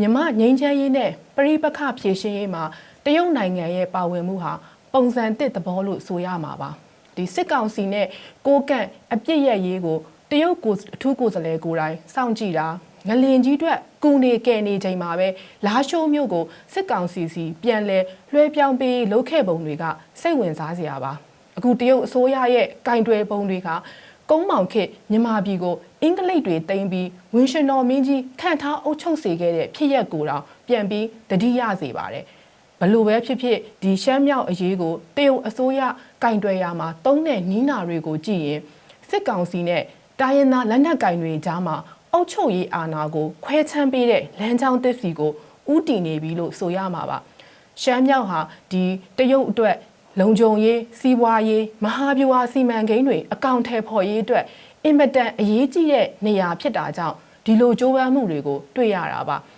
မြမငိမ့်ချမ်းရေးနဲ့ပရိပခဖြည့်ရှင်းရေးမှာတရုတ်နိုင်ငံရဲ့ပါဝင်မှုဟာပုံစံတစ်သဘောလို့ဆိုရမှာပါဒီစစ်ကောင်စီနဲ့ကိုကန့်အပြစ်ရက်ရေးကိုတရုတ်ကိုအထူးကိုယ်စားလှယ်ကိုယ်တိုင်စောင့်ကြည့်တာငလင်ကြီးအတွက်ကူနေကဲနေချိန်မှာပဲလာရှိုးမျိုးကိုစစ်ကောင်စီစီပြန်လဲလွှဲပြောင်းပေးလုပ်ခဲ့ပုံတွေကစိတ်ဝင်စားစရာပါအခုတရုတ်အစိုးရရဲ့ကင်တွယ်ပုံတွေက ကုန်းမောင်ခေတ်မြန်မာပြည်ကိုအင်္ဂလိပ်တွေတင်ပြီးဝင်းရှင်တော်မင်းကြီးခန့်ထားအုပ်ချုပ်စေခဲ့တဲ့ဖြစ်ရက်ကိုတောင်ပြန်ပြီးတတိယစေပါတယ်ဘလို့ပဲဖြစ်ဖြစ်ဒီရှမ်းမြောက်အရေးကိုတရုတ်အစိုးရကင်တွယ်ရမှာတုံးတဲ့နီးနာတွေကိုကြည့်ရင်စစ်ကောင်စီနဲ့တိုင်းရင်းသားလက်နက်ကင်တွေကြားမှာအုပ်ချုပ်ရေးအာဏာကိုခွဲချမ်းပေးတဲ့လမ်းကြောင်းတစ်စီကိုဥတီနေပြီလို့ဆိုရမှာပါရှမ်းမြောက်ဟာဒီတရုတ်အတွက် လုံခြုံရေးစီးပွားရေးမဟာဗျူဟာစီမံကိန်းတွေအကောင့်ထဲပေါ်ရေးအတွက်အင်မတန်အရေးကြီးတဲ့နေရာဖြစ်တာကြောင့်ဒီလိုကြိုးပမ်းမှုတွေကိုတွေ့ရတာပါ